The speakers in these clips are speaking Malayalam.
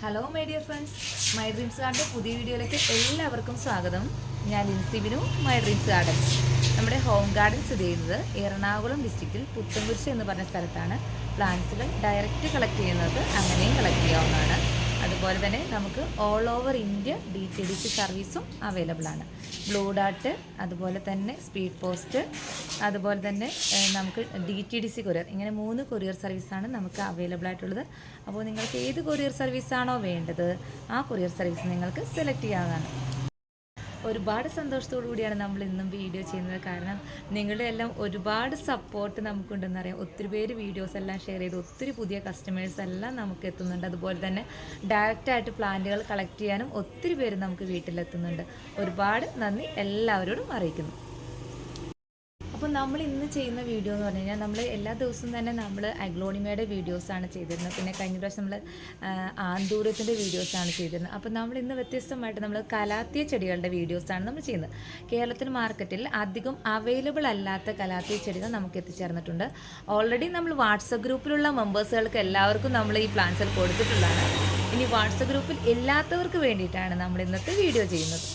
Hello my dear friends my dreams ഗാർഡന്റെ പുതിയ വീഡിയോയിലേക്ക് എല്ലാവർക്കും സ്വാഗതം. ഞാൻ ഇൻസിബിനു മൈ ഡ്രീംസ് ഗാർഡൻ നമ്മുടെ ഹോം ഗാർഡൻ സ്ഥിതി ചെയ്യുന്നത് എറണാകുളം ഡിസ്ട്രിക്റ്റിൽ പുത്തൻകുരിശ് എന്ന് പറഞ്ഞ സ്ഥലത്താണ്. പ്ലാന്റ്സുകൾ ഡയറക്റ്റ് കളക്ട് ചെയ്യുന്നത് അങ്ങനെയും കളക്ട് ചെയ്യാവുന്നതാണ്. അതുപോലെ തന്നെ നമുക്ക് all over India D T D C സർവീസും അവൈലബിൾ ആണ്. ബ്ലൂ ഡാട്ട് അതുപോലെ തന്നെ സ്പീഡ് പോസ്റ്റ് അതുപോലെ തന്നെ നമുക്ക് D T D C courier ഇങ്ങനെ മൂന്ന് കൊറിയർ സർവീസാണ് നമുക്ക് അവൈലബിൾ ആയിട്ടുള്ളത്. അപ്പോൾ നിങ്ങൾക്ക് ഏത് കൊറിയർ സർവീസാണോ വേണ്ടത് ആ കൊറിയർ സർവീസ് നിങ്ങൾക്ക് സെലക്ട് ചെയ്യാവുന്നതാണ്. ഒരുപാട് സന്തോഷത്തോടു കൂടിയാണ് നമ്മൾ ഇന്നും വീഡിയോ ചെയ്യുന്നത്. കാരണം നിങ്ങളുടെ എല്ലാം ഒരുപാട് സപ്പോർട്ട് നമുക്കുണ്ടെന്ന് അറിയാം. ഒത്തിരി പേര് വീഡിയോസ് എല്ലാം ഷെയർ ചെയ്ത് ഒത്തിരി പുതിയ കസ്റ്റമേഴ്സ് എല്ലാം നമുക്ക് എത്തുന്നുണ്ട്. അതുപോലെ തന്നെ ഡയറക്റ്റായിട്ട് പ്ലാന്റുകൾ കളക്ട് ചെയ്യാനും ഒത്തിരി പേര് നമുക്ക് വീട്ടിലെത്തുന്നുണ്ട്. ഒരുപാട് നന്ദി. എല്ലാവരോടും അറിയിക്കുന്നു. അപ്പോൾ നമ്മൾ ഇന്ന് ചെയ്യുന്ന വീഡിയോ എന്ന് പറഞ്ഞു കഴിഞ്ഞാൽ നമ്മൾ എല്ലാ ദിവസവും തന്നെ നമ്മൾ അഗ്ലോണിമയുടെ വീഡിയോസാണ് ചെയ്തിരുന്നത്. പിന്നെ കഴിഞ്ഞ പ്രാവശ്യം നമ്മൾ ആന്തൂരത്തിന്റെ വീഡിയോസാണ് ചെയ്തിരുന്നത്. അപ്പോൾ നമ്മൾ ഇന്ന് വ്യത്യസ്തമായിട്ട് നമ്മൾ കലാത്തിയ ചെടികളുടെ വീഡിയോസാണ് നമ്മൾ ചെയ്യുന്നത്. കേരളത്തിൽ മാർക്കറ്റിൽ അധികം അവൈലബിൾ അല്ലാത്ത കലാത്തിയ ചെടികൾ നമുക്ക് എത്തിച്ചേർന്നിട്ടുണ്ട്. ഓൾറെഡി നമ്മൾ വാട്സപ്പ് ഗ്രൂപ്പിലുള്ള മെമ്പേഴ്സുകൾക്ക് എല്ലാവർക്കും നമ്മൾ ഈ പ്ലാൻസൽ കൊടുത്തിട്ടുള്ളതാണ്. ഇനി വാട്സപ്പ് ഗ്രൂപ്പിൽ ഇല്ലാത്തവർക്ക് വേണ്ടിയിട്ടാണ് നമ്മൾ ഇന്നത്തെ വീഡിയോ ചെയ്യുന്നത്.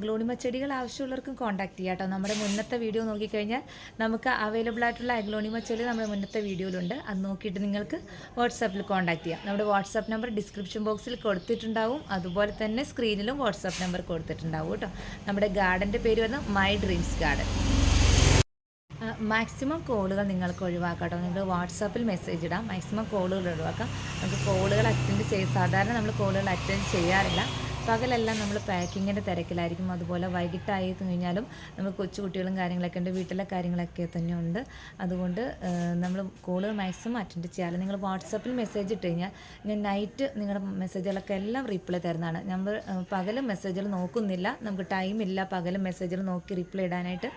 അഗ്ലോണിമ ചെടികൾ ആവശ്യമുള്ളവർക്കും കോൺടാക്ട് ചെയ്യാം കേട്ടോ. നമ്മുടെ മുന്നത്തെ വീഡിയോ നോക്കിക്കഴിഞ്ഞാൽ നമുക്ക് അവൈലബിൾ ആയിട്ടുള്ള അഗ്ലോണിമ ചെടി നമ്മുടെ മുന്നത്തെ വീഡിയോയിലുണ്ട് അത് നോക്കിയിട്ട് നിങ്ങൾക്ക് വാട്സാപ്പിൽ കോൺടാക്ട് ചെയ്യാം. നമ്മുടെ വാട്സാപ്പ് നമ്പർ ഡിസ്ക്രിപ്ഷൻ ബോക്സിൽ കൊടുത്തിട്ടുണ്ടാവും. അതുപോലെ തന്നെ സ്ക്രീനിലും വാട്സാപ്പ് നമ്പർ കൊടുത്തിട്ടുണ്ടാവും കേട്ടോ. നമ്മുടെ ഗാർഡന്റെ പേര് വരുന്നത് മൈ ഡ്രീംസ് ഗാർഡൻ മാക്സിമം കോളുകൾ നിങ്ങൾക്ക് ഒഴിവാക്കാം നിങ്ങൾ വാട്സാപ്പിൽ മെസ്സേജ് ഇടാം. മാക്സിമം കോളുകൾ ഒഴിവാക്കാം. നമുക്ക് കോളുകൾ അറ്റൻഡ് ചെയ്ത് സാധാരണ നമ്മൾ കോളുകൾ അറ്റൻഡ് ചെയ്യാറില്ല. പകലെല്ലാം നമ്മൾ പാക്കിങ്ങിന്റെ തിരക്കിലായിരിക്കും. അതുപോലെ വൈകിട്ടായി കഴിഞ്ഞാലും നമ്മൾ കൊച്ചുകുട്ടികളും കാര്യങ്ങളൊക്കെ ഉണ്ട്. വീട്ടിലെ കാര്യങ്ങളൊക്കെ തന്നെ ഉണ്ട്. അതുകൊണ്ട് നമ്മൾ കോളുകൾ മാക്സിമം അറ്റൻഡ് ചെയ്യാറ്. നിങ്ങൾ വാട്സപ്പിൽ മെസ്സേജ് ഇട്ട് കഴിഞ്ഞാൽ ഞാൻ നൈറ്റ് നിങ്ങളുടെ മെസ്സേജുകളൊക്കെ എല്ലാം റിപ്ലൈ തരുന്നതാണ്. നമ്മൾ പകലും മെസ്സേജുകൾ നോക്കുന്നില്ല. നമുക്ക് ടൈമില്ല പകലും മെസ്സേജുകൾ നോക്കി റിപ്ലൈ ഇടാനായിട്ട്.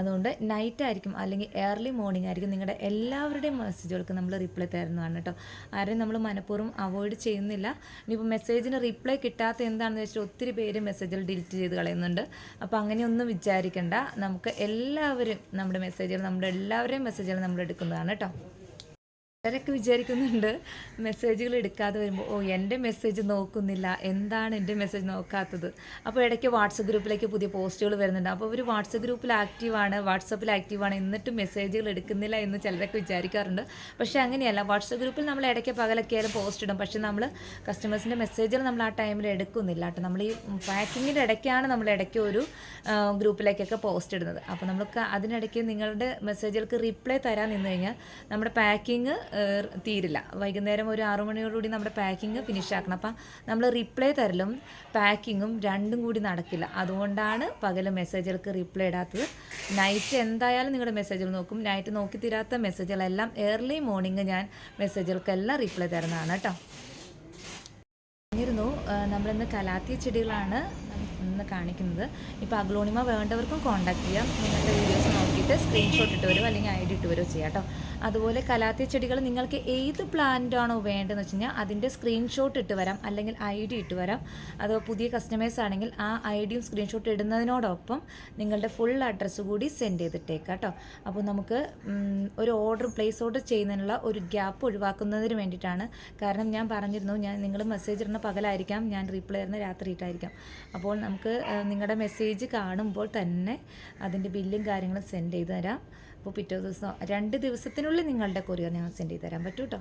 അതുകൊണ്ട് നൈറ്റ് ആയിരിക്കും അല്ലെങ്കിൽ ഏർലി മോർണിംഗ് ആയിരിക്കും നിങ്ങളുടെ എല്ലാവരുടെയും മെസ്സേജുകൾക്ക് നമ്മൾ റിപ്ലൈ തരുന്നതാണ് കേട്ടോ. ആരെയും നമ്മൾ മനഃപൂർവം അവോയ്ഡ് ചെയ്യുന്നില്ല. ഇനിയിപ്പോൾ മെസ്സേജിന് റിപ്ലൈ കിട്ടാത്ത എന്താണെന്ന് വെച്ചാൽ ഒത്തിരി പേര് മെസ്സേജിൽ ഡിലീറ്റ് ചെയ്ത് കളയുന്നുണ്ട്. അപ്പോൾ അങ്ങനെയൊന്നും വിചാരിക്കേണ്ട. നമുക്ക് എല്ലാവരും നമ്മുടെ മെസ്സേജുകൾ നമ്മുടെ എല്ലാവരുടെയും മെസ്സേജുകൾ നമ്മൾ എടുക്കുന്നതാണ് കേട്ടോ ചിലരൊക്കെ വിചാരിക്കുന്നുണ്ട് മെസ്സേജുകൾ എടുക്കാതെ വരുമ്പോൾ ഓ എന്റെ മെസ്സേജ് നോക്കുന്നില്ല. എന്താണ് എന്റെ മെസ്സേജ് നോക്കാത്തത്? അപ്പോൾ ഇടയ്ക്ക് വാട്സപ്പ് ഗ്രൂപ്പിലേക്ക് പുതിയ പോസ്റ്റുകൾ വരുന്നുണ്ട്. അപ്പോൾ ഒരു വാട്സപ്പ് ഗ്രൂപ്പിൽ ആക്റ്റീവാണ് വാട്സപ്പിൽ ആക്റ്റീവാണ് എന്നിട്ടും മെസ്സേജുകൾ എടുക്കുന്നില്ല എന്ന് ചിലരൊക്കെ വിചാരിക്കാറുണ്ട്. പക്ഷേ അങ്ങനെയല്ല. വാട്സപ്പ് ഗ്രൂപ്പിൽ നമ്മൾ ഇടയ്ക്ക് പകലൊക്കെ ആയാലും പോസ്റ്റ് ഇടും. പക്ഷേ നമ്മൾ കസ്റ്റമേഴ്സിന്റെ മെസ്സേജുകൾ നമ്മൾ ആ ടൈമിൽ എടുക്കുന്നില്ല കേട്ടോ. നമ്മൾ ഈ പാക്കിങ്ങിന്റെ ഇടയ്ക്കാണ് നമ്മൾ ഇടയ്ക്ക് ഒരു ഗ്രൂപ്പിലേക്കൊക്കെ പോസ്റ്റ് ഇടുന്നത്. അപ്പോൾ നമുക്ക് അതിനിടയ്ക്ക് നിങ്ങളുടെ മെസ്സേജുകൾക്ക് റിപ്ലൈ തരാൻ നിന്ന് കഴിഞ്ഞാൽ നമ്മുടെ പാക്കിങ് തീരില്ല. വൈകുന്നേരം ഒരു ആറു മണിയോടുകൂടി നമ്മുടെ പാക്കിങ് ഫിനിഷ് ആക്കണം. അപ്പം നമ്മൾ റിപ്ലൈ തരലും പാക്കിങ്ങും രണ്ടും കൂടി നടക്കില്ല. അതുകൊണ്ടാണ് പകൽ മെസ്സേജുകൾക്ക് റിപ്ലൈ ഇടാത്തത്. നൈറ്റ് എന്തായാലും നിങ്ങളുടെ മെസ്സേജുകൾ നോക്കും. നൈറ്റ് നോക്കി തീരാത്ത മെസ്സേജുകളെല്ലാം ഏർലി മോർണിംഗ് ഞാൻ മെസ്സേജുകൾക്കെല്ലാം റിപ്ലൈ തരുന്നതാണ് കേട്ടോ പറഞ്ഞിരുന്നു നമ്മളിന്ന് കലാത്തിയ ചെടികളാണ് ഇന്ന് കാണിക്കുന്നത്. ഇപ്പോൾ അഗ്ലോണിമ വേണ്ടവർക്കും കോൺടാക്ട് ചെയ്യാം. നിങ്ങളുടെ വീഡിയോസ് നോക്കിയിട്ട് സ്ക്രീൻഷോട്ട് ഇട്ട് വരുമോ അല്ലെങ്കിൽ ഐ ഡി ഇട്ട് വരുമോ ചെയ്യാം കേട്ടോ അതുപോലെ കലാത്തി ചെടികൾ നിങ്ങൾക്ക് ഏത് പ്ലാന്റ് ആണോ വേണ്ടതെന്ന് വെച്ച് കഴിഞ്ഞാൽ അതിന്റെ സ്ക്രീൻഷോട്ട് ഇട്ട് വരാം അല്ലെങ്കിൽ ഐ ഡി ഇട്ട് വരാം. അതോ പുതിയ കസ്റ്റമേഴ്സ് ആണെങ്കിൽ ആ ഐ ഡിയും സ്ക്രീൻഷോട്ട് ഇടുന്നതിനോടൊപ്പം നിങ്ങളുടെ ഫുൾ അഡ്രസ്സ് കൂടി സെൻഡ് ചെയ്തിട്ടേക്കാം കേട്ടോ അപ്പോൾ നമുക്ക് ഒരു ഓർഡർ പ്ലേസ് ഓർഡർ ചെയ്യുന്നതിനുള്ള ഒരു ഗ്യാപ്പ് ഒഴിവാക്കുന്നതിന് വേണ്ടിയിട്ടാണ്. കാരണം ഞാൻ പറഞ്ഞിരുന്നു ഞാൻ നിങ്ങൾ മെസ്സേജ് ഇടുന്ന പകലായിരിക്കാം ഞാൻ റീപ്ലൈ തരുന്ന രാത്രിയിട്ടായിരിക്കാം അപ്പോൾ നമുക്ക് നിങ്ങളുടെ മെസ്സേജ് കാണുമ്പോൾ തന്നെ അതിന്റെ ബില്ലും കാര്യങ്ങളും സെൻഡ് ചെയ്ത് തരാം. അപ്പോൾ പിറ്റേ ദിവസം രണ്ട് ദിവസത്തിനുള്ളിൽ നിങ്ങളുടെ കൊറിയർ ഞങ്ങൾ സെൻഡ് ചെയ്ത് തരാൻ പറ്റും കേട്ടോ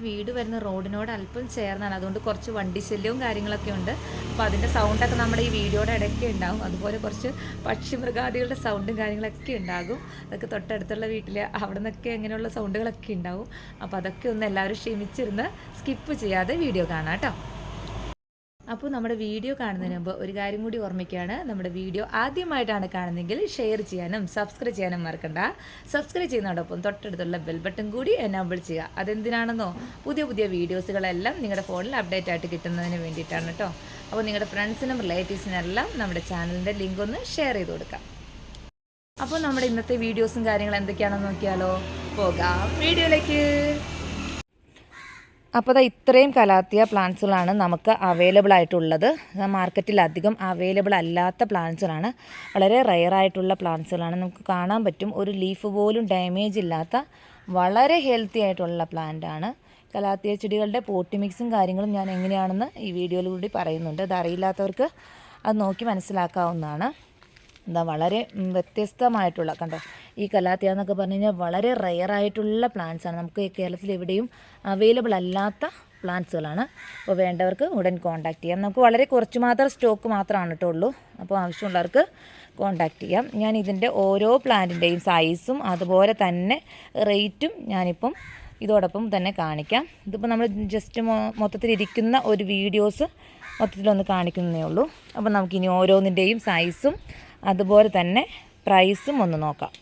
വീട് വരുന്ന റോഡിനോട് അല്പം ചേർന്നാണ്. അതുകൊണ്ട് കുറച്ച് വണ്ടി ശല്യവും കാര്യങ്ങളൊക്കെ ഉണ്ട്. അപ്പോൾ അതിന്റെ സൗണ്ടൊക്കെ നമ്മുടെ ഈ വീഡിയോയുടെ ഇടയ്ക്ക് ഉണ്ടാകും അതുപോലെ കുറച്ച് പക്ഷി മൃഗാദികളുടെ സൗണ്ടും കാര്യങ്ങളൊക്കെ ഉണ്ടാകും. അതൊക്കെ തൊട്ടടുത്തുള്ള വീട്ടിൽ അവിടെ നിന്നൊക്കെ അങ്ങനെയുള്ള സൗണ്ടുകളൊക്കെ ഉണ്ടാവും. അപ്പോൾ അതൊക്കെ ഒന്ന് എല്ലാവരും ക്ഷമിച്ചിരുന്ന് സ്കിപ്പ് ചെയ്യാതെ വീഡിയോ കാണാം കേട്ടോ അപ്പോൾ നമ്മുടെ വീഡിയോ കാണുന്നതിന് മുമ്പ് ഒരു കാര്യം കൂടി ഓർമ്മിക്കുകയാണ്. നമ്മുടെ വീഡിയോ ആദ്യമായിട്ടാണ് കാണുന്നതെങ്കിൽ ഷെയർ ചെയ്യാനും സബ്സ്ക്രൈബ് ചെയ്യാനും മറക്കണ്ട. സബ്സ്ക്രൈബ് ചെയ്യുന്നതോടൊപ്പം തൊട്ടടുത്തുള്ള ബെൽ ബട്ടൺ കൂടി എനാബിൾ ചെയ്യുക. അതെന്തിനാണെന്നോ? പുതിയ പുതിയ വീഡിയോസുകളെല്ലാം നിങ്ങളുടെ ഫോണിൽ അപ്ഡേറ്റ് ആയിട്ട് കിട്ടുന്നതിന് വേണ്ടിയിട്ടാണ് കേട്ടോ അപ്പോൾ നിങ്ങളുടെ ഫ്രണ്ട്സിനും റിലേറ്റീവ്സിനെല്ലാം നമ്മുടെ ചാനലിന്റെ ലിങ്ക് ഒന്ന് ഷെയർ ചെയ്ത് കൊടുക്കാം. അപ്പോൾ നമ്മുടെ ഇന്നത്തെ വീഡിയോസും കാര്യങ്ങളും എന്തൊക്കെയാണെന്ന് നോക്കിയാലോ? പോകാം. വീഡിയോയിലേക്ക്. അപ്പോൾ അതാ ഇത്രയും കലാത്തിയ പ്ലാന്റ്സുകളാണ് നമുക്ക് അവൈലബിൾ ആയിട്ടുള്ളത്. മാർക്കറ്റിൽ അധികം അവൈലബിൾ അല്ലാത്ത പ്ലാന്റ്സുകളാണ്. വളരെ റെയർ ആയിട്ടുള്ള പ്ലാന്റ്സുകളാണ്. നമുക്ക് കാണാൻ പറ്റും. ഒരു ലീഫ് പോലും ഡാമേജ് ഇല്ലാത്ത വളരെ ഹെൽത്തി ആയിട്ടുള്ള പ്ലാന്റ് ആണ്. കലാത്തിയ ചെടികളുടെ പോട്ടി മിക്സും കാര്യങ്ങളും ഞാൻ എങ്ങനെയാണെന്ന് ഈ വീഡിയോയിലൂടെ പറയുന്നുണ്ട്. അത് അറിയില്ലാത്തവർക്ക് അത് നോക്കി മനസ്സിലാക്കാവുന്നതാണ്. എന്താ വളരെ വ്യത്യസ്തമായിട്ടുള്ള കണ്ടോ ഈ കലാത്തിയ എന്നൊക്കെ പറഞ്ഞു കഴിഞ്ഞാൽ വളരെ റെയറായിട്ടുള്ള പ്ലാന്റ്സ് ആണ്. നമുക്ക് കേരളത്തിൽ എവിടെയും അവൈലബിൾ അല്ലാത്ത പ്ലാന്റ്സുകളാണ് അപ്പോൾ വേണ്ടവർക്ക് ഉടൻ കോൺടാക്റ്റ് ചെയ്യാം. നമുക്ക് വളരെ കുറച്ച് മാത്രം സ്റ്റോക്ക് മാത്രമാണ് കേട്ടോ ഉള്ളൂ. അപ്പോൾ ആവശ്യമുള്ളവർക്ക് കോൺടാക്റ്റ് ചെയ്യാം. ഞാൻ ഇതിന്റെ ഓരോ പ്ലാന്റിന്റെയും സൈസും അതുപോലെ തന്നെ റേറ്റും ഞാനിപ്പം ഇതോടൊപ്പം തന്നെ കാണിക്കാം. ഇതിപ്പോൾ നമ്മൾ ജസ്റ്റ് മൊത്തത്തിൽ ഇരിക്കുന്ന ഒരു വീഡിയോസ് മൊത്തത്തിലൊന്ന് കാണിക്കുന്നതേ ഉള്ളൂ. അപ്പോൾ നമുക്കിനി ഓരോന്നിന്റെയും സൈസും അതുപോലെ തന്നെ പ്രൈസും ഒന്ന് നോക്കാം.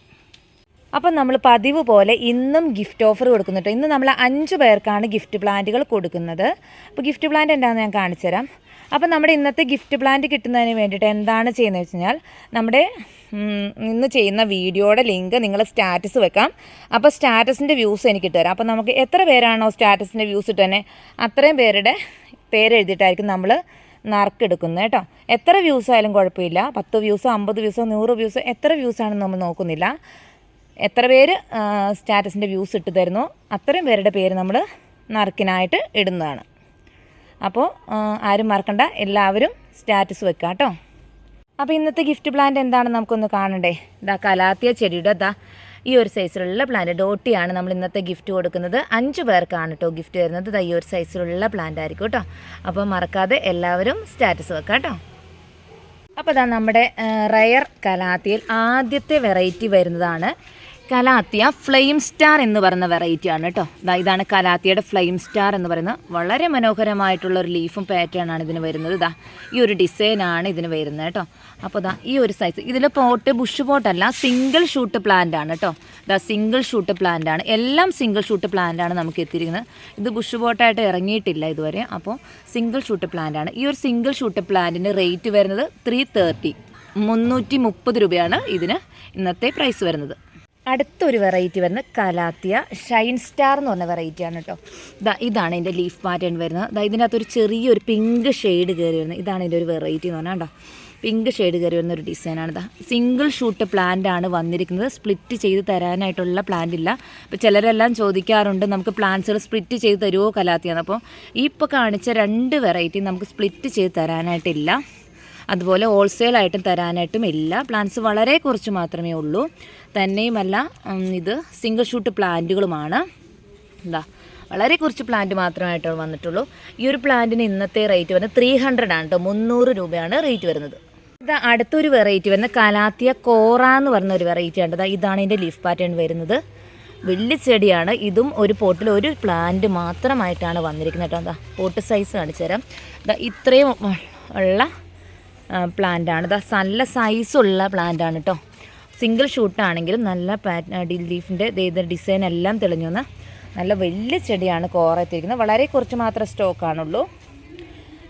അപ്പം നമ്മൾ പതിവ് പോലെ ഇന്നും ഗിഫ്റ്റ് ഓഫർ കൊടുക്കുന്നുണ്ട് ഇന്ന് നമ്മൾ അഞ്ച് പേർക്കാണ് ഗിഫ്റ്റ് പ്ലാന്റുകൾ കൊടുക്കുന്നത്. അപ്പോൾ ഗിഫ്റ്റ് പ്ലാന്റ് എന്താണെന്ന് ഞാൻ കാണിച്ചു തരാം. അപ്പം നമ്മുടെ ഇന്നത്തെ ഗിഫ്റ്റ് പ്ലാന്റ് കിട്ടുന്നതിന് വേണ്ടിയിട്ട് എന്താണ് ചെയ്യുന്നത് വെച്ച് കഴിഞ്ഞാൽ നമ്മുടെ ഇന്ന് ചെയ്യുന്ന വീഡിയോയുടെ ലിങ്ക് നിങ്ങൾ സ്റ്റാറ്റസ് വെക്കാം. അപ്പോൾ സ്റ്റാറ്റസിന്റെ വ്യൂസ് എനിക്ക് ഇട്ട് തരാം. അപ്പോൾ നമുക്ക് എത്ര പേരാണോ സ്റ്റാറ്റസിന്റെ വ്യൂസ് ഇട്ടുതന്നെ അത്രയും പേരുടെ പേരെഴുതിയിട്ടായിരിക്കും നമ്മൾ നറുക്കെടുക്കുന്നത് കേട്ടോ. എത്ര വ്യൂസ് ആയാലും കുഴപ്പമില്ല. പത്ത് വ്യൂസോ അമ്പത് വ്യൂസോ നൂറ് വ്യൂസോ എത്ര വ്യൂസ് ആണെന്ന് നമ്മൾ നോക്കുന്നില്ല. എത്ര പേര് സ്റ്റാറ്റസിന്റെ വ്യൂസ് ഇട്ട് തരുന്നു അത്രയും പേരുടെ പേര് നമ്മൾ നറുക്കിനായിട്ട് ഇടുന്നതാണ്. അപ്പോൾ ആരും മറക്കണ്ട. എല്ലാവരും സ്റ്റാറ്റസ് വെക്കുക കേട്ടോ. അപ്പോൾ ഇന്നത്തെ ഗിഫ്റ്റ് പ്ലാന്റ് എന്താണെന്ന് നമുക്കൊന്ന് കാണണ്ടേ? ഇതാ കലാത്തിയ ചെടിയുടെ ഇതാ ഈ ഒരു സൈസിലുള്ള പ്ലാന്റ് ഡോട്ടിയാണ് നമ്മൾ ഇന്നത്തെ ഗിഫ്റ്റ് കൊടുക്കുന്നത്. അഞ്ച് പേർക്കാണ് കേട്ടോ ഗിഫ്റ്റ് വരുന്നത്. ഈ ഒരു സൈസിലുള്ള പ്ലാന്റ് ആയിരിക്കും കേട്ടോ അപ്പോൾ മറക്കാതെ എല്ലാവരും സ്റ്റാറ്റസ് വെക്കാം കേട്ടോ അപ്പോൾ അതാ നമ്മുടെ റയർ കലാത്തിയിൽ ആദ്യത്തെ വെറൈറ്റി വരുന്നതാണ്. കലാത്തിയ ഫ്ലെയിം സ്റ്റാർ എന്ന് പറയുന്ന വെറൈറ്റിയാണ് കേട്ടോ. ഇതാണ് കലാത്തിയുടെ ഫ്ലെയിം സ്റ്റാർ എന്ന് പറയുന്ന വളരെ മനോഹരമായിട്ടുള്ള ഒരു ലീഫും പാറ്റേൺ ആണ് ഇതിന് വരുന്നത്. ഇതാ ഈ ഒരു ഡിസൈനാണ് ഇതിന് വരുന്നത് കേട്ടോ. അപ്പോൾ ഇതാ ഈ ഒരു സൈസ് ഇതിൽ പോട്ട് ബുഷ് പോട്ടല്ല സിംഗിൾ ഷൂട്ട് പ്ലാന്റ് ആണ് കേട്ടോ. ഇതാ സിംഗിൾ ഷൂട്ട് പ്ലാന്റ് ആണ്. എല്ലാം സിംഗിൾ ഷൂട്ട് പ്ലാന്റ് ആണ് നമുക്ക് എത്തിയിരിക്കുന്നത്. ഇത് ബുഷ് പോട്ടായിട്ട് ഇറങ്ങിയിട്ടില്ല ഇതുവരെ. അപ്പോൾ സിംഗിൾ ഷൂട്ട് പ്ലാന്റ് ആണ്. ഈ ഒരു സിംഗിൾ ഷൂട്ട് പ്ലാന്റിന് റേറ്റ് വരുന്നത് ത്രീ തേർട്ടി മുന്നൂറ്റി മുപ്പത് രൂപയാണ് ഇതിന് ഇന്നത്തെ പ്രൈസ് വരുന്നത്. അടുത്തൊരു വെറൈറ്റി വരുന്നത് കലാത്തിയ ഷൈൻ സ്റ്റാർ എന്ന് പറഞ്ഞ വെറൈറ്റിയാണ് കേട്ടോ ഇതാ ഇതാണ് ഇതിന്റെ ലീഫ് പാറ്റേൺ വരുന്നത്. ഇതാ ഇതിനകത്തൊരു ചെറിയൊരു പിങ്ക് ഷെയ്ഡ് കയറി വരുന്നത്. ഇതാണ് ഇതിന്റെ ഒരു വെറൈറ്റി എന്ന് പറഞ്ഞാൽ കേട്ടോ പിങ്ക് ഷെയ്ഡ് കയറി വരുന്ന ഒരു ഡിസൈനാണ് ഇതാ സിംഗിൾ ഷൂട്ട് പ്ലാന്റ് ആണ് വന്നിരിക്കുന്നത്. സ്പ്ലിറ്റ് ചെയ്ത് തരാനായിട്ടുള്ള പ്ലാന്റ് ഇല്ല. അപ്പോൾ ചിലരെല്ലാം ചോദിക്കാറുണ്ട് നമുക്ക് പ്ലാന്റ്സുകൾ സ്പ്ലിറ്റ് ചെയ്ത് തരുമോ കലാത്തിയാണ് അപ്പോൾ ഈ ഇപ്പോൾ കാണിച്ച രണ്ട് വെറൈറ്റി നമുക്ക് സ്പ്ലിറ്റ് ചെയ്ത് തരാനായിട്ടില്ല. അതുപോലെ ഹോൾസെയിലായിട്ടും തരാനായിട്ടും ഇല്ല. പ്ലാന്റ്സ് വളരെ കുറച്ച് മാത്രമേ ഉള്ളൂ. തന്നെയുമല്ല ഇത് സിംഗിൾ ഷൂട്ട് പ്ലാന്റുകളുമാണ് എന്താ വളരെ കുറച്ച് പ്ലാന്റ് മാത്രമായിട്ട് വന്നിട്ടുള്ളൂ. ഈ ഒരു പ്ലാന്റിന് ഇന്നത്തെ റേറ്റ് വരുന്നത് ത്രീ ഹൺഡ്രഡ് ആണ് കേട്ടോ മുന്നൂറ് രൂപയാണ് റേറ്റ് വരുന്നത്. ഇത് അടുത്തൊരു വെറൈറ്റി വരുന്നത് കലാത്തിയ കോറ എന്ന് പറഞ്ഞ ഒരു വെറൈറ്റി ആണ് ഇതാണ് ഇതിന്റെ ലീഫ് പാറ്റേൺ വരുന്നത്. വലിയ ചെടിയാണ്. ഇതും ഒരു പോട്ടിൽ ഒരു പ്ലാന്റ് മാത്രമായിട്ടാണ് വന്നിരിക്കുന്നത് കേട്ടോ എന്താ പോട്ട് സൈസ് കാണിച്ചു തരാം ഇത്രയും ഉള്ള പ്ലാന്റ് ആണ് ഇതാ നല്ല സൈസുള്ള പ്ലാന്റ് ആണ് കേട്ടോ സിംഗിൾ ഷൂട്ടാണെങ്കിലും നല്ല പാറ്റ് ലീഫിന്റെ ഇത് ഡിസൈൻ എല്ലാം തെളിഞ്ഞു നല്ല വലിയ ചെടിയാണ് കോറ എത്തിയിരിക്കുന്നത് വളരെ കുറച്ച് മാത്രമേ സ്റ്റോക്കാണുള്ളൂ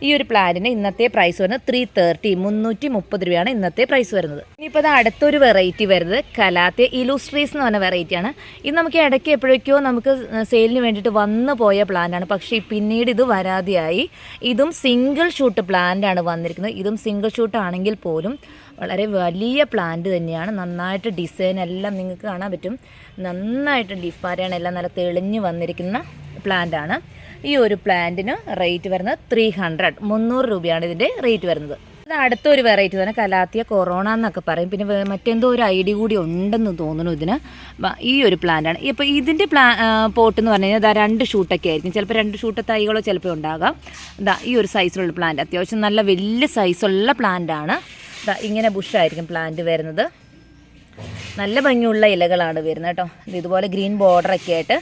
ഈ ഒരു പ്ലാന്റിന് ഇന്നത്തെ പ്രൈസ് വരുന്നത് ത്രീ തേർട്ടി മുന്നൂറ്റി മുപ്പത് രൂപയാണ് ഇന്നത്തെ പ്രൈസ് വരുന്നത്. ഇനിയിപ്പോൾ അത് അടുത്തൊരു വെറൈറ്റി വരുന്നത് കലാത്തെ ഇലൂസ്ട്രീസ് എന്ന് പറഞ്ഞ വെറൈറ്റിയാണ് ഇത് നമുക്ക് ഇടയ്ക്ക് എപ്പോഴേക്കോ നമുക്ക് സെയിലിന് വേണ്ടിയിട്ട് വന്നു പോയ പ്ലാന്റാണ് പക്ഷേ പിന്നീട് ഇത് വരാതെയായി. ഇതും സിംഗിൾ ഷൂട്ട് പ്ലാന്റാണ് വന്നിരിക്കുന്നത്. ഇതും സിംഗിൾ ഷൂട്ട് ആണെങ്കിൽ പോലും വളരെ വലിയ പ്ലാന്റ് തന്നെയാണ്. നന്നായിട്ട് ഡിസൈൻ എല്ലാം നിങ്ങൾക്ക് കാണാൻ പറ്റും. നന്നായിട്ട് ലീഫ് എല്ലാം നല്ല തെളിഞ്ഞ് വന്നിരിക്കുന്ന പ്ലാന്റ് ആണ്. ഈ ഒരു പ്ലാന്റിന് റേറ്റ് വരുന്നത് ത്രീ ഹൺഡ്രഡ് മുന്നൂറ് രൂപയാണ് ഇതിന്റെ റേറ്റ് വരുന്നത്. അത് അടുത്തൊരു വെറൈറ്റി തന്നെ കലാത്തിയ കൊറോണ എന്നൊക്കെ പറയും. പിന്നെ മറ്റെന്തോ ഒരു ഐഡിയ കൂടി ഉണ്ടെന്ന് തോന്നുന്നു ഇതിന്. ഈ ഒരു പ്ലാന്റാണ് ഇപ്പോൾ ഇതിന്റെ പ്ലാ പോട്ട് എന്ന് പറഞ്ഞു കഴിഞ്ഞാൽ രണ്ട് ഷൂട്ടൊക്കെ ആയിരിക്കും. ചിലപ്പോൾ രണ്ട് ഷൂട്ട് തൈകളോ ചിലപ്പോൾ ഉണ്ടാകാം. ഇതാ ഈ ഒരു സൈസിലുള്ള പ്ലാന്റ് അത്യാവശ്യം നല്ല വലിയ സൈസുള്ള പ്ലാന്റ് ആണ്. ഇതാ ഇങ്ങനെ ബുഷായിരിക്കും പ്ലാന്റ് വരുന്നത്. നല്ല ഭംഗിയുള്ള ഇലകളാണ് വരുന്നത് കേട്ടോ. ഇത് ഇതുപോലെ ഗ്രീൻ ബോർഡറൊക്കെ ആയിട്ട്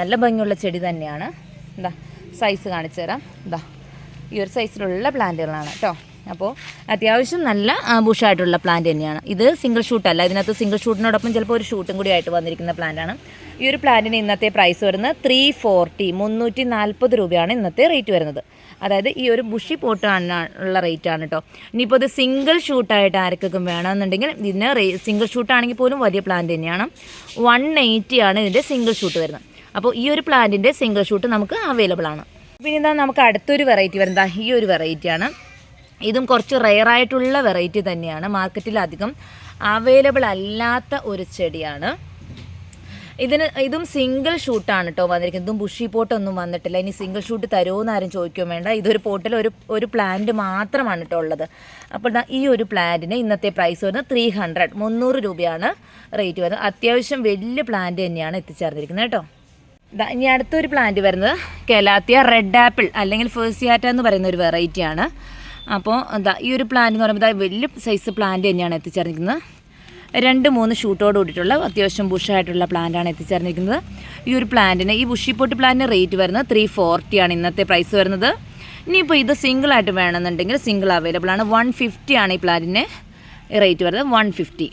നല്ല ഭംഗിയുള്ള ചെടി തന്നെയാണ്. എന്താ സൈസ് കാണിച്ചു തരാം. എന്താ ഈ ഒരു സൈസിലുള്ള പ്ലാന്റുകളാണ് കേട്ടോ അപ്പോൾ അത്യാവശ്യം നല്ല ബുഷായിട്ടുള്ള പ്ലാന്റ് തന്നെയാണ്. ഇത് സിംഗിൾ ഷൂട്ടല്ല ഇതിനകത്ത് സിംഗിൾ ഷൂട്ടിനോടൊപ്പം ചിലപ്പോൾ ഒരു ഷൂട്ടും കൂടി ആയിട്ട് വന്നിരിക്കുന്ന പ്ലാന്റാണ് ഈ ഒരു പ്ലാന്റിന് ഇന്നത്തെ പ്രൈസ് വരുന്നത് ത്രീ ഫോർട്ടി മുന്നൂറ്റി നാൽപ്പത് രൂപയാണ് ഇന്നത്തെ റേറ്റ് വരുന്നത്. അതായത് ഈ ഒരു ബുഷി പോട്ട് ഉള്ള റേറ്റ് ആണ് കേട്ടോ ഇനിയിപ്പോൾ ഇത് സിംഗിൾ ഷൂട്ടായിട്ട് ആർക്കൊക്കെ വേണമെന്നുണ്ടെങ്കിൽ ഇതിന് സിംഗിൾ ഷൂട്ടാണെങ്കിൽ പോലും വലിയ പ്ലാന്റ് തന്നെയാണ്. വൺ എയ്റ്റി ആണ് ഇതിന്റെ സിംഗിൾ ഷൂട്ട് വരുന്നത്. അപ്പോൾ ഈ ഒരു പ്ലാന്റിന്റെ സിംഗിൾ ഷൂട്ട് നമുക്ക് അവൈലബിൾ ആണ്. പിന്നെ എന്താ നമുക്ക് അടുത്തൊരു വെറൈറ്റി വരുന്നത് ഈ ഒരു വെറൈറ്റിയാണ് ഇതും കുറച്ച് റെയറായിട്ടുള്ള വെറൈറ്റി തന്നെയാണ്. മാർക്കറ്റിൽ അധികം അവൈലബിൾ അല്ലാത്ത ഒരു ചെടിയാണ്. ഇതിന് ഇതും സിംഗിൾ ഷൂട്ടാണ് കേട്ടോ വന്നിരിക്കുന്നത്. ഇതും ബുഷി പോട്ടൊന്നും വന്നിട്ടില്ല. ഇനി സിംഗിൾ ഷൂട്ട് തരുമോ എന്ന് ആരും ചോദിക്കുകയും വേണ്ട. ഇതൊരു പോട്ടിൽ ഒരു ഒരു പ്ലാന്റ് മാത്രമാണ് കേട്ടോ ഉള്ളത്. അപ്പോൾ ഈ ഒരു പ്ലാന്റിന് ഇന്നത്തെ പ്രൈസ് വരുന്നത് ത്രീ ഹൺഡ്രഡ് മുന്നൂറ് രൂപയാണ് റേറ്റ് വരുന്നത്. അത്യാവശ്യം വലിയ പ്ലാന്റ് തന്നെയാണ് എത്തിച്ചേർന്നിരിക്കുന്നത് കേട്ടോ. ഇനി അടുത്തൊരു പ്ലാന്റ് വരുന്നത് കേലാത്തിയ റെഡ് ആപ്പിൾ അല്ലെങ്കിൽ ഫേഴ്സിയാറ്റ എന്ന് പറയുന്ന ഒരു വെറൈറ്റിയാണ് അപ്പോൾ എന്താ ഈ ഒരു പ്ലാന്റ് എന്ന് പറയുമ്പോൾ വലിയ സൈസ് പ്ലാന്റ് തന്നെയാണ് എത്തിച്ചേർന്നിരിക്കുന്നത്. രണ്ട് മൂന്ന് ഷൂട്ടോട് കൂടിയിട്ടുള്ള അത്യാവശ്യം ബുഷായിട്ടുള്ള പ്ലാന്റാണ് എത്തിച്ചേർന്നിരിക്കുന്നത്. ഈ ഒരു പ്ലാന്റിന് ഈ ബുഷിപ്പോട്ട് പ്ലാന്റിന് റേറ്റ് വരുന്നത് ത്രീ ഫോർട്ടിയാണ് ഇന്നത്തെ പ്രൈസ് വരുന്നത്. ഇനിയിപ്പോൾ ഇത് സിംഗിൾ ആയിട്ട് വേണമെന്നുണ്ടെങ്കിൽ സിംഗിൾ അവൈലബിൾ ആണ്. വൺ ഫിഫ്റ്റി ആണ് ഈ പ്ലാന്റിന് റേറ്റ് വരുന്നത്. വൺ ഫിഫ്റ്റി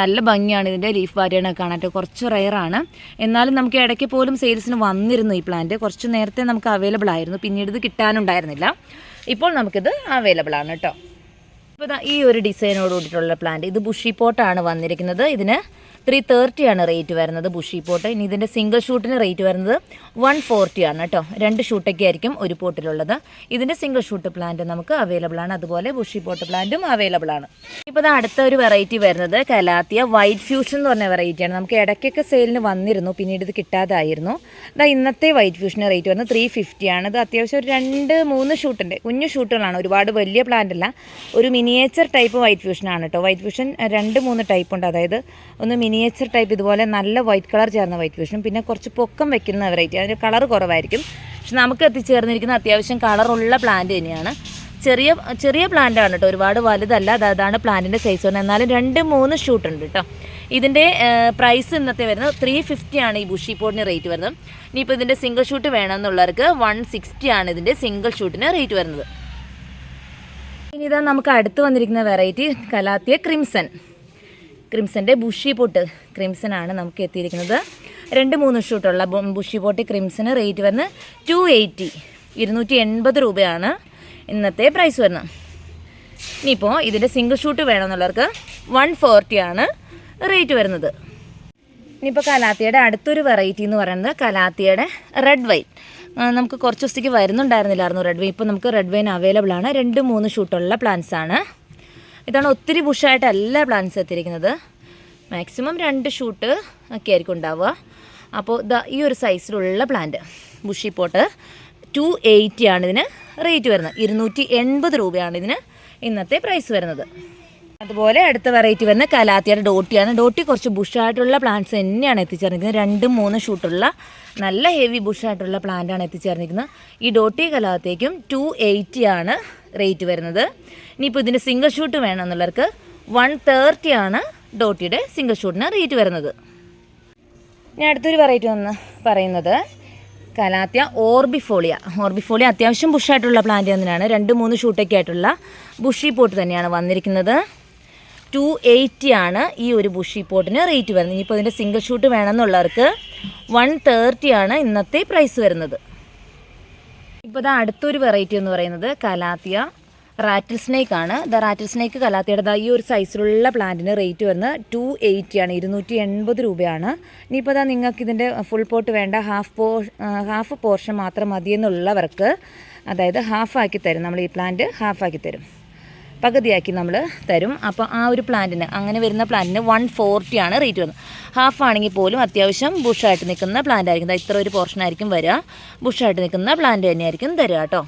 നല്ല ഭംഗിയാണ് ഇതിന്റെ ലീഫ് പാറ്റേണൊക്കെ കാണാനായിട്ട് കുറച്ച് റയറാണ് എന്നാലും നമുക്ക് ഇടയ്ക്ക് പോലും സെയിൽസിന് വന്നിരുന്നു ഈ പ്ലാന്റ് കുറച്ച് നേരത്തെ നമുക്ക് അവൈലബിൾ ആയിരുന്നു. പിന്നീട് ഇത് കിട്ടാനുണ്ടായിരുന്നില്ല. ഇപ്പോൾ നമുക്കിത് അവൈലബിൾ ആണ് കേട്ടോ ഇപ്പോൾ ഈ ഒരു ഡിസൈനോട് കൂടിയിട്ടുള്ള പ്ലാന്റ് ഇത് ബുഷി പോട്ടാണ് വന്നിരിക്കുന്നത്. ഇതിന് ത്രീ തേർട്ടിയാണ് റേറ്റ് വരുന്നത് ബുഷി പോട്ട്. ഇനി ഇതിന്റെ സിംഗിൾ ഷൂട്ടിന് റേറ്റ് വരുന്നത് വൺ ഫോർട്ടിയാണ് കേട്ടോ. രണ്ട് ഷൂട്ടൊക്കെ ആയിരിക്കും ഒരു പോട്ടിലുള്ളത്. ഇതിന്റെ സിംഗിൾ ഷൂട്ട് പ്ലാന്റ് നമുക്ക് അവൈലബിൾ ആണ്. അതുപോലെ ബുഷി പോട്ട് പ്ലാന്റും അവൈലബിൾ ആണ്. ഇപ്പോൾ ഇത് അടുത്ത ഒരു വെറൈറ്റി വരുന്നത് കലാത്തിയ വൈറ്റ് ഫ്യൂഷൻ എന്ന് പറഞ്ഞ വെറൈറ്റിയാണ് നമുക്ക് ഇടയ്ക്കൊക്കെ സെയിലിന് വന്നിരുന്നു. പിന്നീട് ഇത് കിട്ടാതായിരുന്നു. ഇതാ ഇന്നത്തെ വൈറ്റ് ഫ്യൂഷന് റേറ്റ് വന്നത് ത്രീ ഫിഫ്റ്റിയാണ് ഇത് അത്യാവശ്യം ഒരു രണ്ട് മൂന്ന് ഷൂട്ടിന്റെ കുഞ്ഞു ഷൂട്ടുകളാണ് ഒരുപാട് വലിയ പ്ലാന്റ് അല്ല. ഒരു മിനിയേച്ചർ ടൈപ്പ് വൈറ്റ് ഫ്യൂഷനാണ് കേട്ടോ. വൈറ്റ് ഫ്യൂഷൻ രണ്ട് മൂന്ന് ടൈപ്പ് ഉണ്ട്. അതായത് ഒന്ന് മിനിയേച്ചർ ടൈപ്പ് ഇതുപോലെ നല്ല വൈറ്റ് കളർ ചേർന്ന വൈറ്റ് ഫിഷും പിന്നെ കുറച്ച് പൊക്കം വെക്കുന്ന വെറൈറ്റി അതിന്റെ കളർ കുറവായിരിക്കും. പക്ഷെ നമുക്ക് എത്തിച്ചേർന്നിരിക്കുന്ന അത്യാവശ്യം കളറുള്ള പ്ലാന്റ് തന്നെയാണ്. ചെറിയ ചെറിയ പ്ലാന്റ് ആണ് കേട്ടോ ഒരുപാട് വലുതല്ല അത് അതാണ് പ്ലാന്റിന്റെ സൈസ് വരുന്നത് എന്നാലും രണ്ട് മൂന്ന് ഷൂട്ട് ഉണ്ട് കേട്ടോ. ഇതിന്റെ പ്രൈസ് ഇന്നത്തെ വരുന്നത് ത്രീ ഫിഫ്റ്റി ആണ് ഈ ബുഷി പോട്ടിന് റേറ്റ് വരുന്നത്. ഇനിയിപ്പോൾ ഇതിന്റെ സിംഗിൾ ഷൂട്ട് വേണമെന്നുള്ളവർക്ക് വൺ സിക്സ്റ്റി ആണ് ഇതിന്റെ സിംഗിൾ ഷൂട്ടിന് റേറ്റ് വരുന്നത്. ഇനി ഇതാ നമുക്ക് അടുത്ത് വന്നിരിക്കുന്ന വെറൈറ്റി കലാത്തിയ ക്രിംസൺ ക്രിംസന്റെ ബുഷി പൊട്ട് ക്രിംസൺ ആണ് നമുക്ക് എത്തിയിരിക്കുന്നത്. രണ്ട് മൂന്ന് ഷൂട്ടുള്ള ബുഷി പൊട്ടി ക്രിംസന് റേറ്റ് വന്ന് ടു എയ്റ്റി ഇരുന്നൂറ്റി എൺപത് രൂപയാണ് ഇന്നത്തെ പ്രൈസ് വരുന്നത്. ഇനിയിപ്പോൾ ഇതിന്റെ സിംഗിൾ ഷൂട്ട് വേണമെന്നുള്ളവർക്ക് വൺ ഫോർട്ടിയാണ് റേറ്റ് വരുന്നത്. ഇനിയിപ്പോൾ കലാത്തിയുടെ അടുത്തൊരു വെറൈറ്റി എന്ന് പറയുന്നത് കലാത്തിയുടെ റെഡ് വൈൻ നമുക്ക് കുറച്ച് ദിവസത്തേക്ക് വരുന്നുണ്ടായിരുന്നില്ലായിരുന്നു റെഡ് വൈൻ ഇപ്പോൾ നമുക്ക് റെഡ് വൈൻ അവൈലബിൾ ആണ്. രണ്ട് മൂന്ന് ഷൂട്ടുള്ള പ്ലാന്റ്സ് ആണ്. ഇതാണ് ഒത്തിരി ബുഷായിട്ടല്ല പ്ലാന്റ്സ് എത്തിയിരിക്കുന്നത്. മാക്സിമം രണ്ട് ഷൂട്ട് ഒക്കെ ആയിരിക്കും ഉണ്ടാവുക. അപ്പോൾ ഇതാ ഈ ഒരു സൈസിലുള്ള plant bushy pot two eighty ആണ് ഇതിന് റേറ്റ് വരുന്നത്. ഇരുന്നൂറ്റി എൺപത് രൂപയാണ് ഇതിന് ഇന്നത്തെ പ്രൈസ് വരുന്നത്. അതുപോലെ അടുത്ത വെറൈറ്റി വരുന്ന കലാത്തിയുടെ ഡോട്ടിയാണ്. ഡോട്ടി കുറച്ച് ബുഷായിട്ടുള്ള പ്ലാന്റ്സ് തന്നെയാണ് എത്തിച്ചേർന്നിരിക്കുന്നത്. രണ്ടും മൂന്ന് ഷൂട്ടുള്ള നല്ല ഹെവി ബുഷായിട്ടുള്ള പ്ലാന്റാണ് എത്തിച്ചേർന്നിരിക്കുന്നത്. ഈ ഡോട്ടി കലാത്തേക്കും ടു എയ്റ്റി ആണ് റേറ്റ് വരുന്നത്. ഇനിയിപ്പോൾ ഇതിന്റെ സിംഗിൾ ഷൂട്ട് വേണമെന്നുള്ളവർക്ക് വൺ തേർട്ടി ആണ് ഡോട്ടിയുടെ സിംഗിൾ ഷൂട്ടിന് റേറ്റ് വരുന്നത്. ഇനി അടുത്തൊരു വെറൈറ്റി ഒന്ന് പറയുന്നത് കലാത്യ ഓർബിഫോളിയ ഓർബിഫോളിയ അത്യാവശ്യം ബുഷായിട്ടുള്ള പ്ലാന്റ് തന്നെയാണ്. രണ്ട് മൂന്ന് ഷൂട്ടൊക്കെ ആയിട്ടുള്ള ബുഷി പോട്ട് തന്നെയാണ് വന്നിരിക്കുന്നത്. ടു എയ്റ്റി ആണ് ഈ ഒരു ബുഷി പോട്ടിന് റേറ്റ് വരുന്നത്. ഇനിയിപ്പോൾ ഇതിന്റെ സിംഗിൾ ഷൂട്ട് വേണമെന്നുള്ളവർക്ക് വൺ തേർട്ടി ആണ് ഇന്നത്തെ പ്രൈസ് വരുന്നത്. ഇപ്പോൾ ഇതാ അടുത്തൊരു വെറൈറ്റി എന്ന് പറയുന്നത് കലാത്തിയ റാറ്റിൽ സ്നേക്ക് ആണ്. ദ റാറ്റിൽ സ്നേക്ക് കലാത്തിയുടെ ഈ ഒരു സൈസിലുള്ള പ്ലാന്റിന് റേറ്റ് വരുന്നത് ടു എയ്റ്റി ആണ്. ഇരുന്നൂറ്റി എൺപത് രൂപയാണ്. ഇനിയിപ്പോൾ ഇതാ നിങ്ങൾക്ക് ഇതിന്റെ ഫുൾ പോട്ട് വേണ്ട. ഹാഫ് പോ ഹാഫ് പോർഷൻ മാത്രം മതിയെന്നുള്ളവർക്ക് അതായത് ഹാഫ് ആക്കി തരും. നമ്മൾ ഈ പ്ലാന്റ് ഹാഫ് ആക്കി തരും. പകുതിയാക്കി നമ്മൾ തരും. അപ്പോൾ ആ ഒരു പ്ലാന്റിന് അങ്ങനെ വരുന്ന പ്ലാന്റിന് വൺ ആണ് റേറ്റ് വരുന്നത്. ഹാഫ് ആണെങ്കിൽ പോലും അത്യാവശ്യം ബുഷായിട്ട് നിൽക്കുന്ന പ്ലാന്റ് ആയിരിക്കും. ഇത്ര ഒരു പോർഷൻ ആയിരിക്കും വരിക. ബുഷായിട്ട് നിൽക്കുന്ന പ്ലാന്റ് തന്നെയായിരിക്കും തരിക കേട്ടോ.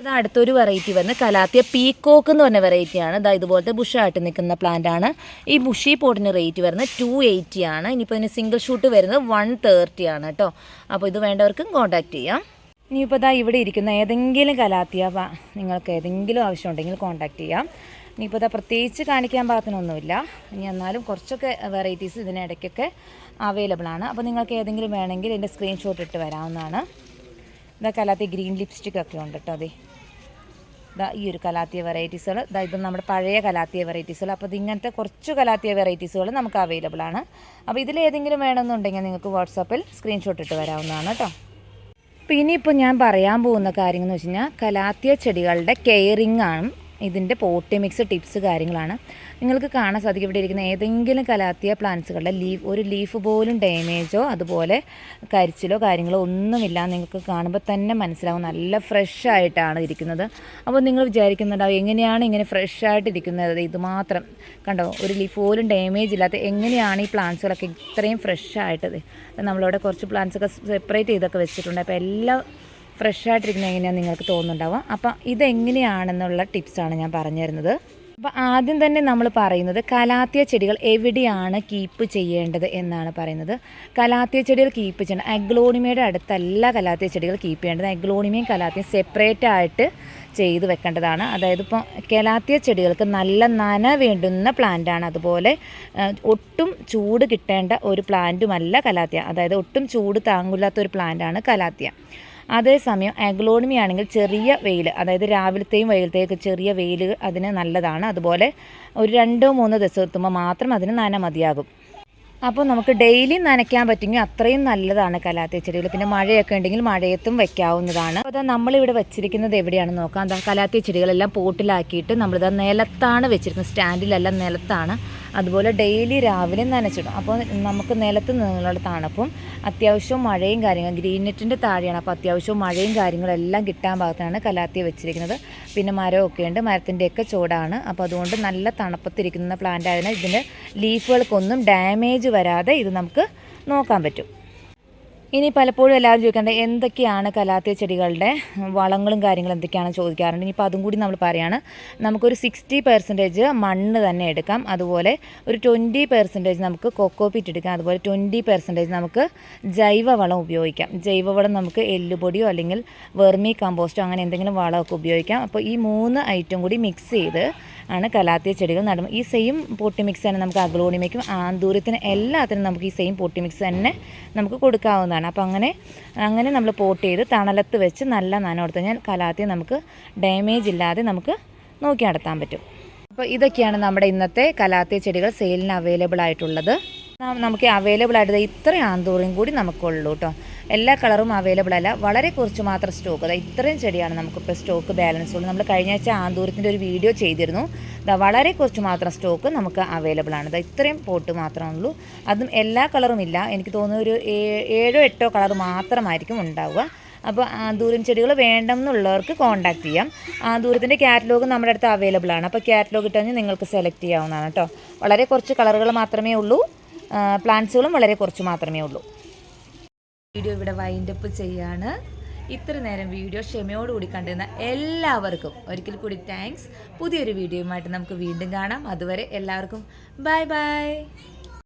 ഇത് അടുത്തൊരു വെറൈറ്റി വരുന്നത്. കലാത്തിയ പീക്കോക്ക് എന്ന് പറഞ്ഞ വെറൈറ്റിയാണ് ഇതാ ഇതുപോലത്തെ ബുഷായിട്ട് നിൽക്കുന്ന പ്ലാന്റ് ആണ്. ഈ ബുഷി പോട്ടിന് റേറ്റ് വരുന്നത് ടു എയ്റ്റി ആണ്. ഇനിയിപ്പോൾ ഇതിന് സിംഗിൾ ഷൂട്ട് വരുന്നത് വൺ തേർട്ടി ആണ് കേട്ടോ. അപ്പോൾ ഇത് വേണ്ടവർക്കും കോൺടാക്റ്റ് ചെയ്യാം. ഇനിയിപ്പോൾ ഇതാ ഇവിടെ ഇരിക്കുന്ന ഏതെങ്കിലും കലാത്തിയ നിങ്ങൾക്ക് ഏതെങ്കിലും ആവശ്യമുണ്ടെങ്കിൽ കോൺടാക്ട് ചെയ്യാം. ഇനിയിപ്പോൾ ഇതാ പ്രത്യേകിച്ച് കാണിക്കാൻ പാകത്തിനൊന്നുമില്ല. ഇനി എന്നാലും കുറച്ചൊക്കെ വെറൈറ്റീസ് ഇതിനിടയ്ക്കൊക്കെ അവൈലബിൾ ആണ്. അപ്പോൾ നിങ്ങൾക്ക് ഏതെങ്കിലും വേണമെങ്കിൽ എന്റെ സ്ക്രീൻഷോട്ട് ഇട്ട് വരാവുന്നതാണ്. ഇതാ കലാത്തിയ ഗ്രീൻ ലിപ്സ്റ്റിക് ഒക്കെ ഉണ്ട് കേട്ടോ അതെ ഇതാ ഈ ഒരു കലാത്തിയ വെറൈറ്റീസുകൾ ഇതാ ഇത് നമ്മുടെ പഴയ കലാത്തിയ വെറൈറ്റീസുകൾ അപ്പോൾ ഇത് ഇങ്ങനത്തെ കുറച്ച് കലാത്തിയ വെറൈറ്റീസുകൾ നമുക്ക് അവൈലബിൾ ആണ്. അപ്പോൾ ഇതിലേതെങ്കിലും വേണമെന്നുണ്ടെങ്കിൽ നിങ്ങൾക്ക് വാട്സാപ്പിൽ സ്ക്രീൻഷോട്ട് ഇട്ട് വരാവുന്നതാണ് കേട്ടോ അപ്പോൾ ഇനിയിപ്പോൾ ഞാൻ പറയാൻ പോകുന്ന കാര്യങ്ങൾ എന്ന് വെച്ച് കഴിഞ്ഞാൽ കലാത്തിയ ചെടികളുടെ കെയറിങ് ആണ്. ഇതിന്റെ പോട്ടി മിക്സ് ടിപ്സ് കാര്യങ്ങളാണ്. നിങ്ങൾക്ക് കാണാൻ സാധിക്കും ഇവിടെ ഇരിക്കുന്ന ഏതെങ്കിലും കലാത്തിയ പ്ലാന്റ്സുകളുടെ ലീഫ് ഒരു ലീഫ് പോലും ഡാമേജോ അതുപോലെ കരിച്ചിലോ കാര്യങ്ങളോ ഒന്നുമില്ല. നിങ്ങൾക്ക് കാണുമ്പോൾ തന്നെ മനസ്സിലാവും. നല്ല ഫ്രഷ് ആയിട്ടാണ് ഇരിക്കുന്നത്. അപ്പോൾ നിങ്ങൾ വിചാരിക്കുന്നുണ്ടാവും എങ്ങനെയാണ് ഇങ്ങനെ ഫ്രഷ് ആയിട്ട് ഇരിക്കുന്നത്? ഇത് മാത്രം. കണ്ടോ ഒരു ലീഫ് പോലും ഡാമേജ് ഇല്ലാത്ത എങ്ങനെയാണ് ഈ പ്ലാന്റ്സുകളൊക്കെ ഇത്രയും ഫ്രഷ് ആയിട്ടത് നമ്മളിവിടെ കുറച്ച് പ്ലാന്റ്സൊക്കെ സെപ്പറേറ്റ് ചെയ്തൊക്കെ വെച്ചിട്ടുണ്ട്. അപ്പോൾ എല്ലാം ഫ്രഷ് ആയിട്ടിരിക്കുന്നത് എങ്ങനെയാണ് നിങ്ങൾക്ക് തോന്നുന്നുണ്ടാവുക അപ്പം ഇതെങ്ങനെയാണെന്നുള്ള ടിപ്സാണ് ഞാൻ പറഞ്ഞു തരുന്നത് അപ്പോൾ ആദ്യം തന്നെ നമ്മൾ പറയുന്നത് കലാത്തിയ ചെടികൾ എവിടെയാണ് കീപ്പ് ചെയ്യേണ്ടത് എന്നാണ് പറയുന്നത്. കലാത്തിയ ചെടികൾ കീപ്പ് ചെയ്യേണ്ടത് അഗ്ലോണിമയുടെ അടുത്തല്ല കലാത്തിയ ചെടികൾ കീപ്പ് ചെയ്യേണ്ടത്. അഗ്ലോണിമയും കലാത്തിയും സെപ്പറേറ്റ് ആയിട്ട് ചെയ്ത് വെക്കേണ്ടതാണ്. അതായത് ഇപ്പോൾ കലാത്തിയ ചെടികൾക്ക് നല്ല നന വേണ്ടുന്ന പ്ലാന്റാണ് അതുപോലെ ഒട്ടും ചൂട് കിട്ടേണ്ട ഒരു പ്ലാന്റുമല്ല കലാത്തിയ. അതായത് ഒട്ടും ചൂട് താങ്ങില്ലാത്ത ഒരു പ്ലാന്റാണ് കലാത്തിയ. അതേസമയം അഗ്ലോണിമി ആണെങ്കിൽ ചെറിയ വെയിൽ അതായത് രാവിലത്തെയും വൈകിലത്തെയൊക്കെ ചെറിയ വെയിൽ അതിന് നല്ലതാണ്. അതുപോലെ ഒരു രണ്ടോ മൂന്നോ ദിവസം എത്തുമ്പോൾ മാത്രം അതിന് നന മതിയാകും. അപ്പോൾ നമുക്ക് ഡെയിലി നനയ്ക്കാൻ പറ്റുമെങ്കിൽ അത്രയും നല്ലതാണ് കലാത്തെ ചെടികൾ. പിന്നെ മഴയൊക്കെ ഉണ്ടെങ്കിൽ മഴയത്തും വെക്കാവുന്നതാണ്. അപ്പോൾ അതാ നമ്മളിവിടെ വെച്ചിരിക്കുന്നത് എവിടെയാണെന്ന് നോക്കാം. അതാ കലാത്തെ ചെടികളെല്ലാം പോട്ടിലാക്കിയിട്ട് നമ്മളിതാ നിലത്താണ് വെച്ചിരിക്കുന്നത്. സ്റ്റാൻഡിലെല്ലാം നിലത്താണ്. അതുപോലെ ഡെയിലി രാവിലെ നനച്ചിടും. അപ്പോൾ നമുക്ക് നിലത്ത് നിന്നുള്ള തണുപ്പും അത്യാവശ്യം മഴയും കാര്യങ്ങളും ഗ്രീൻ നെറ്റിന്റെ താഴെയാണ്. അപ്പോൾ അത്യാവശ്യം മഴയും കാര്യങ്ങളും എല്ലാം കിട്ടാൻ ഭാഗത്താണ് കലാത്തിയ വെച്ചിരിക്കുന്നത്. പിന്നെ മരമൊക്കെ ഉണ്ട്. മരത്തിന്റെയൊക്കെ ചൂടാണ് അപ്പോൾ അതുകൊണ്ട് നല്ല തണുപ്പത്തിരിക്കുന്ന പ്ലാന്റ് ആയതിനാൽ ഇതിന്റെ ലീഫുകൾക്കൊന്നും ഡാമേജ് വരാതെ ഇത് നമുക്ക് നോക്കാൻ പറ്റും. ഇനി പലപ്പോഴും എല്ലാവരും ചോദിക്കേണ്ടത് എന്തൊക്കെയാണ് കലാത്തിയ ചെടികളുടെ വളങ്ങളും കാര്യങ്ങളും എന്തൊക്കെയാണെന്ന് ചോദിക്കാറുണ്ട്. ഇനിയിപ്പോൾ അതും കൂടി നമ്മൾ പറയുകയാണ് നമുക്കൊരു സിക്സ്റ്റി പെർസെന്റേജ് മണ്ണ് തന്നെ എടുക്കാം. അതുപോലെ ഒരു ട്വന്റി പെർസെന്റേജ് നമുക്ക് കൊക്കോപ്പിറ്റ് എടുക്കാം. അതുപോലെ ട്വന്റി പെർസെന്റേജ് നമുക്ക് ജൈവവളം ഉപയോഗിക്കാം. ജൈവവളം നമുക്ക് എല്ലുപൊടിയോ അല്ലെങ്കിൽ വെർമി കമ്പോസ്റ്റോ അങ്ങനെ എന്തെങ്കിലും വളമൊക്കെ ഉപയോഗിക്കാം. അപ്പോൾ ഈ മൂന്ന് ഐറ്റം കൂടി മിക്സ് ചെയ്ത് ആണ് കലാത്തിയ ചെടികൾ നടും ഈ സെയിം പോട്ടി മിക്സ് തന്നെ നമുക്ക് അഗ്ലോണിമയ്ക്കും ആന്തൂരത്തിന് എല്ലാത്തിനും നമുക്ക് ഈ സെയിം പോട്ടി മിക്സ് തന്നെ നമുക്ക് കൊടുക്കാവുന്നതാണ്. അപ്പോൾ അങ്ങനെ അങ്ങനെ നമ്മൾ പോട്ട് ചെയ്ത് തണലത്ത് വെച്ച് നല്ല നന കൊടുത്തു കഴിഞ്ഞാൽ കലാത്തിയ നമുക്ക് ഡാമേജ് ഇല്ലാതെ നമുക്ക് നോക്കി നടത്താൻ പറ്റും. അപ്പോൾ ഇതൊക്കെയാണ് നമ്മുടെ ഇന്നത്തെ കലാത്തിയ ചെടികൾ സെയിലിന് അവൈലബിൾ ആയിട്ടുള്ളത്. നമുക്ക് അവൈലബിൾ ആയിട്ട് ഇത്രയും ആന്തൂറിയും കൂടി നമുക്കുള്ളൂ കേട്ടോ എല്ലാ കളറും അവൈലബിൾ അല്ല. വളരെ കുറച്ച് മാത്രം സ്റ്റോക്ക് അതായത് ഇത്രയും ചെടിയാണ് നമുക്കിപ്പോൾ സ്റ്റോക്ക് ബാലൻസ് ഉള്ളൂ. നമ്മൾ കഴിഞ്ഞ ആഴ്ച ആന്തൂരത്തിന്റെ ഒരു വീഡിയോ ചെയ്തിരുന്നു. ദാ വളരെ കുറച്ച് മാത്രം സ്റ്റോക്ക് നമുക്ക് അവൈലബിൾ ആണ്. ദാ ഇത്രയും പോട്ട് മാത്രമേ ഉള്ളൂ. അതും എല്ലാ കളറും ഇല്ല. എനിക്ക് തോന്നുന്നു ഒരു ഏഴോ എട്ടോ കളർ മാത്രമായിരിക്കും ഉണ്ടാവുക. അപ്പോൾ ആന്തൂരം ചെടികൾ വേണ്ടെന്നുള്ളവർക്ക് കോൺടാക്ട് ചെയ്യാം. ആന്തൂരത്തിന്റെ കാറ്റലോഗ് നമ്മുടെ അടുത്ത് അവൈലബിൾ ആണ്. അപ്പോൾ കാറ്റലോഗ് ഇട്ടുകഴിഞ്ഞാൽ നിങ്ങൾക്ക് സെലക്ട് ചെയ്യാവുന്നതാണ് കേട്ടോ വളരെ കുറച്ച് കളറുകൾ മാത്രമേ ഉള്ളൂ. പ്ലാന്റ്സുകളും വളരെ കുറച്ച് മാത്രമേ ഉള്ളൂ. വീഡിയോ ഇവിടെ വൈൻഡപ്പ് ചെയ്യാണ്. ഇത്ര നേരം വീഡിയോ ക്ഷമയോടുകൂടി കണ്ടിരുന്ന എല്ലാവർക്കും ഒരിക്കൽ കൂടി താങ്ക്സ് പുതിയൊരു വീഡിയോയുമായിട്ട് നമുക്ക് വീണ്ടും കാണാം. അതുവരെ എല്ലാവർക്കും ബൈ ബൈ